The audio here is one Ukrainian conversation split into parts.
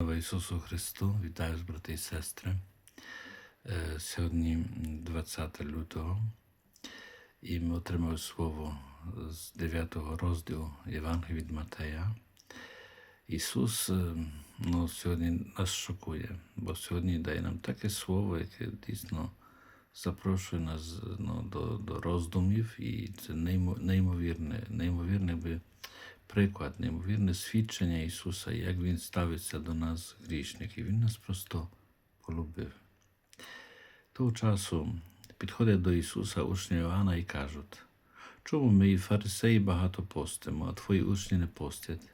Слава Ісусу Христу, вітаю з брати і сестри. Е, Сьогодні 20 лютого, і ми отримали слово з 9 розділу Євангелія від Матея. Ісус е, ну, сьогодні нас шокує, бо сьогодні дає нам таке слово, яке дійсно запрошує нас ну, до, до роздумів, і це неймовірне, неймовірне би приклад, неймовірне свідчення Ісуса, як Він ставиться до нас, грішників. Він нас просто полюбив. Того часу підходять до Ісуса учні Іоанна і кажуть, чому ми фарисеї багато постимо, а твої учні не постять?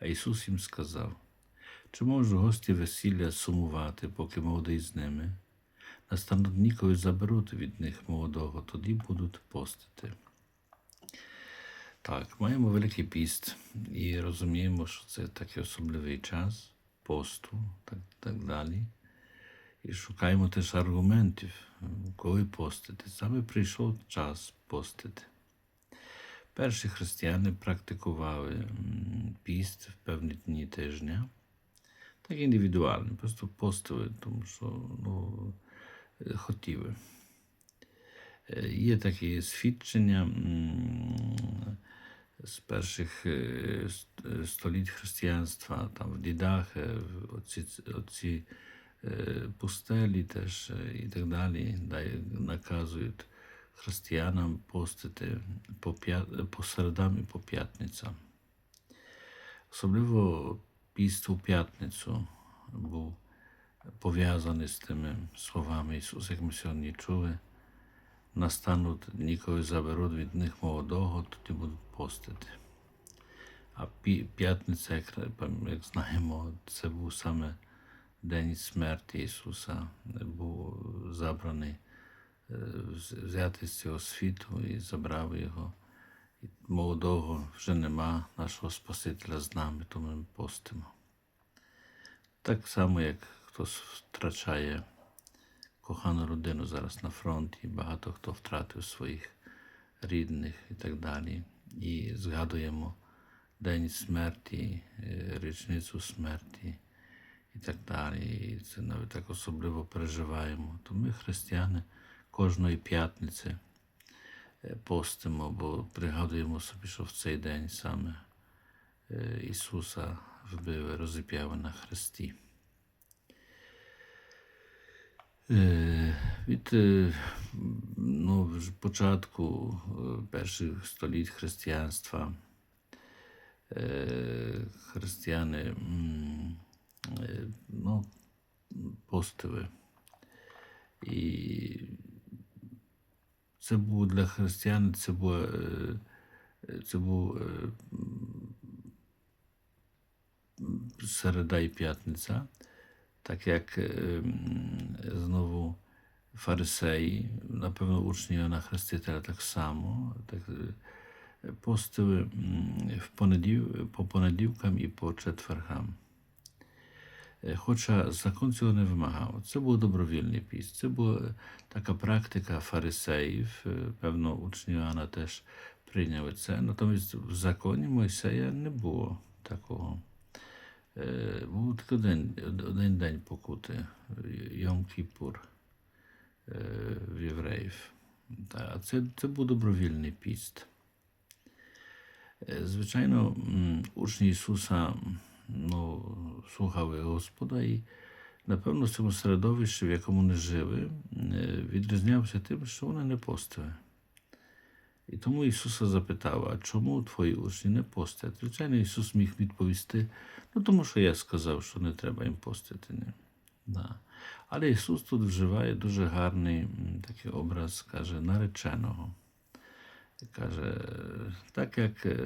А Ісус їм сказав, чи можуть гості весілля сумувати, поки молодий з ними? Настануть дні, коли заберуть від них молодого, тоді будуть постити. Так, маємо Великий піст і розуміємо, що це такий особливий час посту, так, так далі. І шукаємо теж аргументів, коли постити. Саме прийшов час постити. Перші християни практикували піст в певні дні тижня, так індивідуально, просто постили, тому що ну, е, хотіли. Е, Є такі свідчення з перших е, е, століть християнства, там в дідах, е, оці, оці пустелі теж і так далі, наказують християнам постити по, по середам і по п'ятницям. Особливо піст у п'ятницю був пов'язаний з тими словами Ісуса, як ми сьогодні чули. Настануть дні, заберуть від них молодого, тоді будуть постити. А п'ятниця, як, знаємо, це був саме день смерті Ісуса, був забраний, е, вз- взятий з цього світу і забрав його. І молодого вже нема нашого Спасителя з нами, тому ми постимо. Так само, як хтось втрачає кохану родину зараз на фронті, багато хто втратив своїх рідних і так далі. І згадуємо День смерті, е, річницю смерті і так далі. І це навіть так особливо переживаємо. То ми, християни, кожної п'ятниці е, постимо, бо пригадуємо собі, що в цей день саме е, Ісуса вбили, розіп'яли на хресті. Е, Від е, ну, початку е, перших століть християнства е, християни е, ну, постили. І це був для християн, це було, е, це був е, середа і п'ятниця е, м, знову фарисеї, напевно, учні Іоанна Хрестителя так само, так, е, постили м, в понеділ, по понеділкам і по четвергам. Хоча закон цього не вимагав. Це був добровільний піст. Це була така практика фарисеїв. Певно, учні Іоанна теж прийняли це. Натомість в законі Мойсея не було такого. Е, Був тільки один, один день покути Йом Кіпур е, в євреїв. А це, це був добровільний піст. Е, Звичайно, учні Ісуса ну, слухали Господа і, напевно, в цьому середовищі, в якому вони жили, відрізнявся тим, що вони не постили. І тому Ісуса запитав, а чому твої учні не постять? Звичайно, Ісус міг відповісти, ну тому що я сказав, що не треба їм постити. Не. Да. Але Ісус тут вживає дуже гарний такий образ, каже, нареченого. Каже, так як е,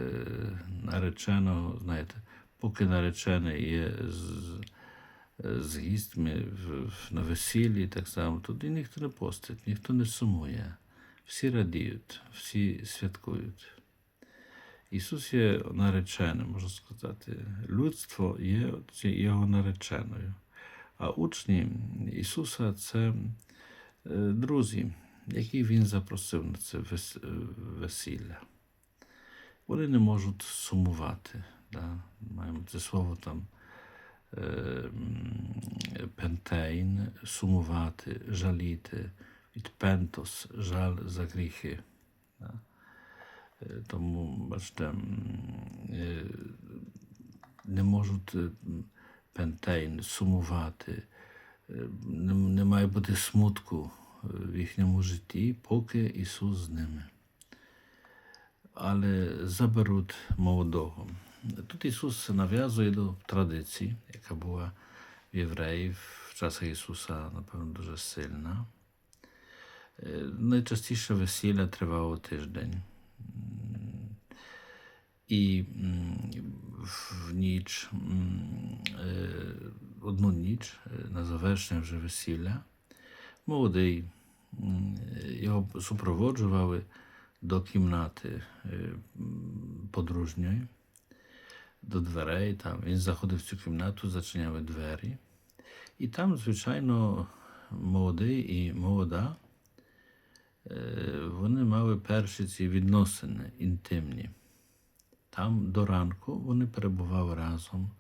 нареченого, знаєте, поки наречений є з, з гістьми на весіллі, так само, тоді ніхто не постить, ніхто не сумує. Всі радіють, всі святкують. Ісус є нареченим, можна сказати. Людство є його нареченою. А учні Ісуса це е, друзі, які Він запросив на це е, весілля. Вони не можуть сумувати. Да? Маємо це слово там е, пентейн, сумувати, жаліти, від пентос, жаль за гріхи. Тому, бачите, не можуть пентейн сумувати, не, має бути смутку в їхньому житті, поки Ісус з ними. Але заберуть молодого. Тут Ісус нав'язує до традиції, яка була в євреїв в часах Ісуса, напевно, дуже сильна. Е, Найчастіше весілля тривало тиждень. М, І м, в ніч, м, е, одну ніч е, на завершення вже весілля, молодий м, його супроводжували до кімнати е, м, подружньої, до дверей. Там. Він заходив в цю кімнату, зачиняли двері. І там, звичайно, молодий і молода, е, вони мали перші ці відносини інтимні. Там до ранку вони перебували разом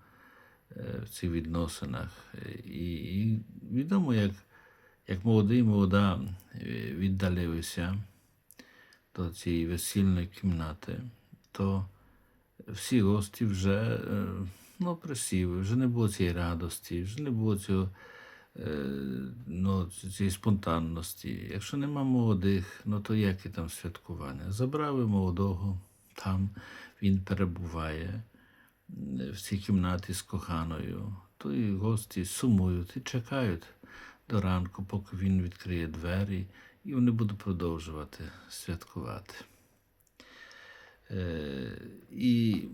е, в цих відносинах. Е, І, і відомо, як, як молодий молода е, віддалилися до цієї весільної кімнати, то всі гості вже е, ну, присіли, вже не було цієї радості, вже не було цього, е, ну, цієї спонтанності. Якщо нема молодих, ну то яке там святкування? Забрали молодого, там він перебуває в цій кімнаті з коханою, то і гості сумують і чекають до ранку, поки він відкриє двері, і вони будуть продовжувати святкувати. Е, І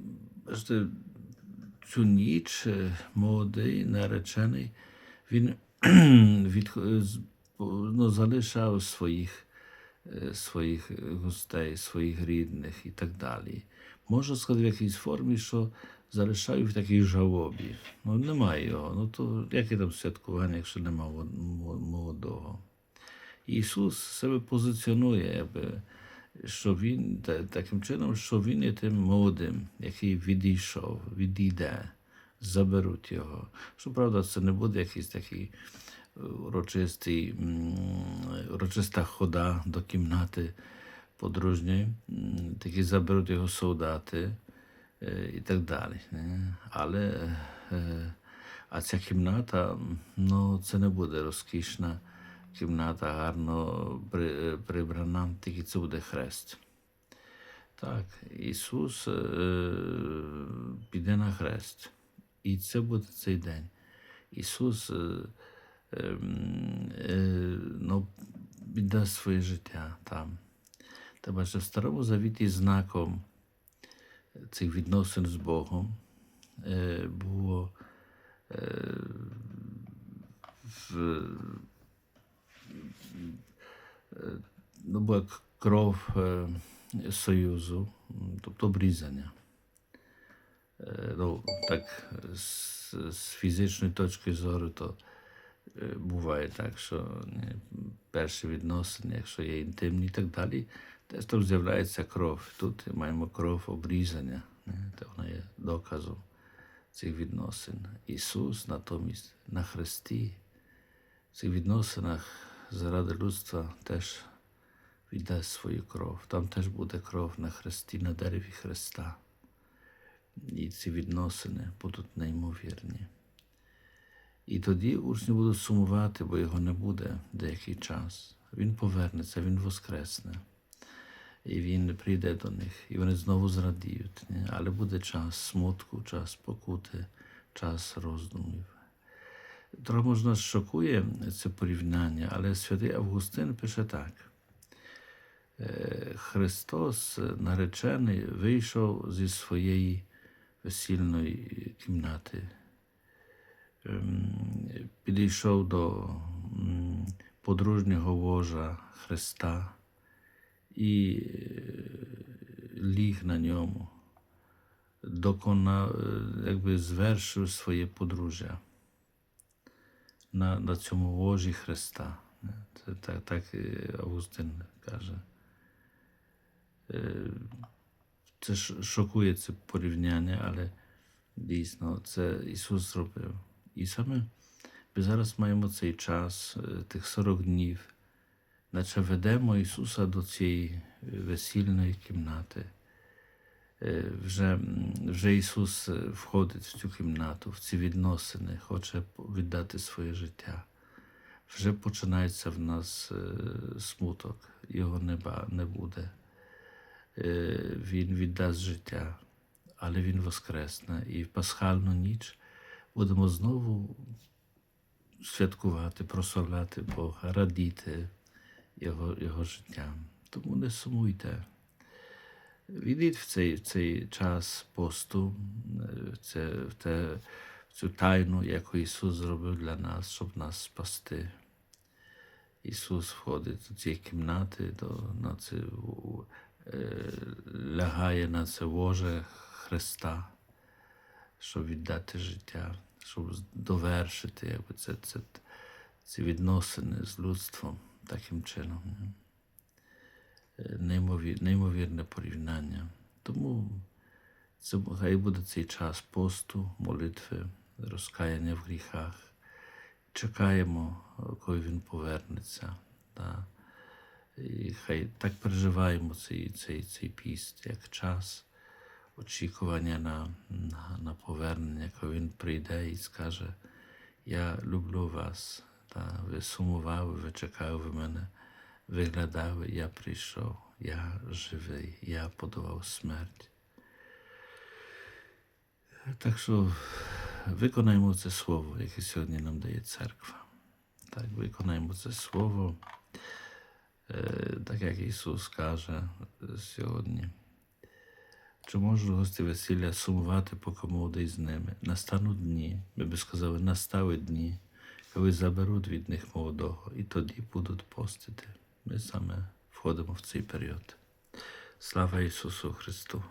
цю ніч е, молодий, наречений, він від, ну, залишав своїх, е, своїх гостей, своїх рідних і так далі. Можна сказати в якійсь формі, що залишаю в такій жалобі. Ну, немає його. Ну то яке там святкування, якщо немає молодого? Ісус себе позиціонує, якби, що він таким чином, що він є тим молодим, який відійшов, відійде, заберуть його. Щоправда, це не буде якийсь такий е, урочистий, урочиста хода до кімнати подружньої, такі заберуть його солдати е, і так далі. Але е, а ця кімната, ну, це не буде розкішна кімната, гарно прибрана, тільки це буде хрест. Так, Ісус е, піде на хрест. І це буде цей день. Ісус е, е, е, ну, віддасть своє життя там. Та бачите, в Старому Завіті знаком цих відносин з Богом е, було е, в, ну, була кров е, союзу, тобто обрізання. Е, Ну, так, з, з фізичної точки зору, то е, буває так, що перші відносини, якщо є інтимні і так далі, теж там з'являється кров. Тут маємо кров обрізання, то вона є доказом цих відносин. Ісус натомість на хресті в цих відносинах заради людства теж віддасть свою кров. Там теж буде кров на хресті, на дереві Христа. І ці відносини будуть неймовірні. І тоді учні будуть сумувати, бо його не буде деякий час. Він повернеться, він воскресне. І він прийде до них, і вони знову зрадіють. Ні? Але буде час смутку, час покути, час роздумів. Трохи можна шокує це порівняння, але святий Августин пише так. Е, Христос, наречений, вийшов зі своєї весільної кімнати, Ем, підійшов до подружнього ложа Христа і е, ліг на ньому, доконав, е, якби звершив своє подружжя на, на цьому ложі Христа. Це так, так е, Августин каже. Це шокує це порівняння, але дійсно це Ісус зробив. І саме ми зараз маємо цей час, е, тих 40 днів, наче ведемо Ісуса до цієї е, весільної кімнати. Е, Вже, вже Ісус входить в цю кімнату, в ці відносини, хоче віддати своє життя. Вже починається в нас смуток, його не, ба- не буде. Е, Він віддасть життя, але Він воскресне. І в пасхальну ніч будемо знову святкувати, прославляти Бога, радіти Його, Його життям. Тому не сумуйте. Відійдіть в цей, в цей час посту, е, це, в, те, в цю тайну, яку Ісус зробив для нас, щоб нас спасти. Ісус входить до цієї кімнати, до, на е, лягає на це ложе Христа, щоб віддати життя, щоб довершити якби, це, це, ці відносини з людством таким чином. Е, Неймовір, неймовірне порівняння. Тому це хай буде цей час посту, молитви, розкаяння в гріхах. Чекаємо, коли він повернеться. Да. І хай так переживаємо цей, цей, цей піст, як час очікування на, на, на повернення, коли він прийде і скаже: Я люблю вас. Та, ви сумували, ви чекали ви мене, виглядали, я прийшов, я живий, я подолав смерть. Так що виконаємо це слово, яке сьогодні нам дає церква. Так, виконаємо це слово, е, так як Ісус каже е, сьогодні. Чи можуть гості весілля сумувати, поки молодий з ними? Настануть дні, ми би сказали, настали дні, коли заберуть від них молодого, і тоді будуть постити. Ми саме входимо в цей період. Слава Ісусу Христу!